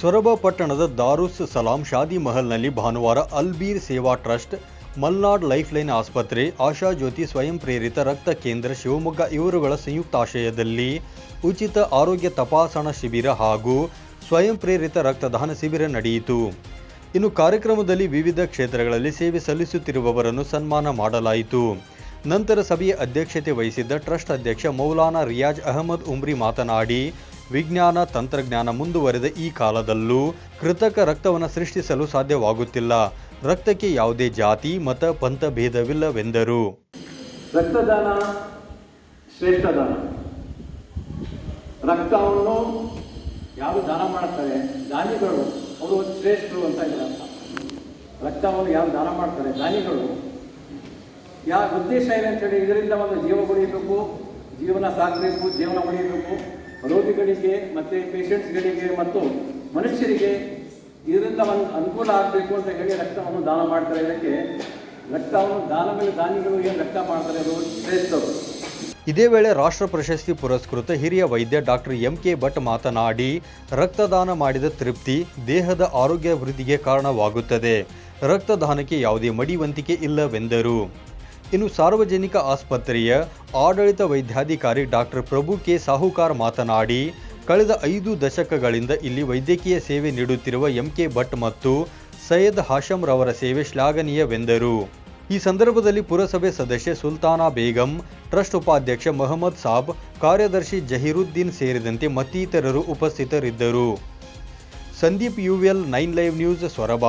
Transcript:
ಸೊರಬ ಪಟ್ಟಣದ ದಾರುಸ್ ಸಲಾಂ ಶಾದಿ ಮಹಲ್ನಲ್ಲಿ ಭಾನುವಾರ ಅಲ್ಬೀರ್ ಸೇವಾ ಟ್ರಸ್ಟ್, ಮಲ್ನಾಡ್ ಲೈಫ್ಲೈನ್ ಆಸ್ಪತ್ರೆ, ಆಶಾ ಜ್ಯೋತಿ ಸ್ವಯಂ ಪ್ರೇರಿತ ರಕ್ತ ಕೇಂದ್ರ ಶಿವಮೊಗ್ಗ ಇವರುಗಳ ಸಂಯುಕ್ತಾಶ್ರಯದಲ್ಲಿ ಉಚಿತ ಆರೋಗ್ಯ ತಪಾಸಣಾ ಶಿಬಿರ ಹಾಗೂ ಸ್ವಯಂ ಪ್ರೇರಿತ ರಕ್ತದಾನ ಶಿಬಿರ ನಡೆಯಿತು. ಇನ್ನು ಕಾರ್ಯಕ್ರಮದಲ್ಲಿ ವಿವಿಧ ಕ್ಷೇತ್ರಗಳಲ್ಲಿ ಸೇವೆ ಸಲ್ಲಿಸುತ್ತಿರುವವರನ್ನು ಸನ್ಮಾನ ಮಾಡಲಾಯಿತು. ನಂತರ ಸಭೆಯ ಅಧ್ಯಕ್ಷತೆ ವಹಿಸಿದ್ದ ಟ್ರಸ್ಟ್ ಅಧ್ಯಕ್ಷ ಮೌಲಾನಾ ರಿಯಾಜ್ ಅಹಮದ್ ಉಮ್ರಿ ಮಾತನಾಡಿ ವಿಜ್ಞಾನ ತಂತ್ರಜ್ಞಾನ ಮುಂದುವರೆದ ಈ ಕಾಲದಲ್ಲೂ ಕೃತಕ ರಕ್ತವನ್ನು ಸೃಷ್ಟಿಸಲು ಸಾಧ್ಯವಾಗುತ್ತಿಲ್ಲ. ರಕ್ತಕ್ಕೆ ಯಾವುದೇ ಜಾತಿ, ಮತ, ಪಂಥ ಭೇದವಿಲ್ಲವೆಂದರು. ರಕ್ತದಾನ ಶ್ರೇಷ್ಠ ದಾನ. ರಕ್ತವನ್ನು ಯಾರು ದಾನ ಮಾಡ್ತಾರೆ? ದಾನಿಗಳು. ಅವರು ಶ್ರೇಷ್ಠರು ಅಂತ ಇದರ ರಕ್ತವನ್ನು ಯಾರು ದಾನ ಮಾಡ್ತಾರೆ? ದಾನಿಗಳು. ಯಾವ ಉದ್ದೇಶ ಏನಂತೇಳಿ, ಇದರಿಂದ ಒಂದು ಜೀವ ಉಳಿಯಬೇಕು, ಜೀವನ ಸಾಗಬೇಕು, ಜೀವನ ಉಳಿಯಬೇಕು. ರೋಗಿಗಳಿಗೆ ಮತ್ತು ಪೇಷಂಟ್ಸ್ಗಳಿಗೆ ಮತ್ತು ಮನುಷ್ಯರಿಗೆ ಇದರಿಂದ ಒಂದು ಅನುಕೂಲ ಆಗಬೇಕು ಅಂತ ಹೇಳಿ ರಕ್ತವನ್ನು ದಾನ ಮಾಡ್ತಾರೆ. ಇದಕ್ಕೆ ರಕ್ತವನ್ನು ದಾನ ದಾನಿಗಳು ಏನು ರಕ್ತ ಮಾಡ್ತಾರೆ ಅದು ಶ್ರೇಷ್ಠರು ಇದೇ ವೇಳೆ ರಾಷ್ಟ್ರ ಪ್ರಶಸ್ತಿ ಪುರಸ್ಕೃತ ಹಿರಿಯ ವೈದ್ಯ ಡಾಕ್ಟರ್ ಎಂ ಕೆ ಭಟ್ ಮಾತನಾಡಿ, ರಕ್ತದಾನ ಮಾಡಿದ ತೃಪ್ತಿ ದೇಹದ ಆರೋಗ್ಯ ವೃದ್ಧಿಗೆ ಕಾರಣವಾಗುತ್ತದೆ. ರಕ್ತದಾನಕ್ಕೆ ಯಾವುದೇ ಮಡಿವಂತಿಕೆ ಇಲ್ಲವೆಂದರು. ಇನ್ನು ಸಾರ್ವಜನಿಕ ಆಸ್ಪತ್ರೆಯ ಆಡಳಿತ ವೈದ್ಯಾಧಿಕಾರಿ ಡಾಕ್ಟರ್ ಪ್ರಭು ಕೆ ಸಾಹುಕಾರ್ ಮಾತನಾಡಿ, ಕಳೆದ ಐದು ದಶಕಗಳಿಂದ ಇಲ್ಲಿ ವೈದ್ಯಕೀಯ ಸೇವೆ ನೀಡುತ್ತಿರುವ ಎಂ ಕೆ ಭಟ್ ಮತ್ತು ಸೈಯದ್ ಹಾಶಂ ರವರ ಸೇವೆ ಶ್ಲಾಘನೀಯವೆಂದರು. ಈ ಸಂದರ್ಭದಲ್ಲಿ ಪುರಸಭೆ ಸದಸ್ಯೆ ಸುಲ್ತಾನಾ ಬೇಗಂ, ಟ್ರಸ್ಟ್ ಉಪಾಧ್ಯಕ್ಷ ಮೊಹಮ್ಮದ್ ಸಾಬ್, ಕಾರ್ಯದರ್ಶಿ ಜಹೀರುದ್ದೀನ್ ಸೇರಿದಂತೆ ಮತ್ತಿತರರು ಉಪಸ್ಥಿತರಿದ್ದರು. Sandeep UL nine live news Soraba.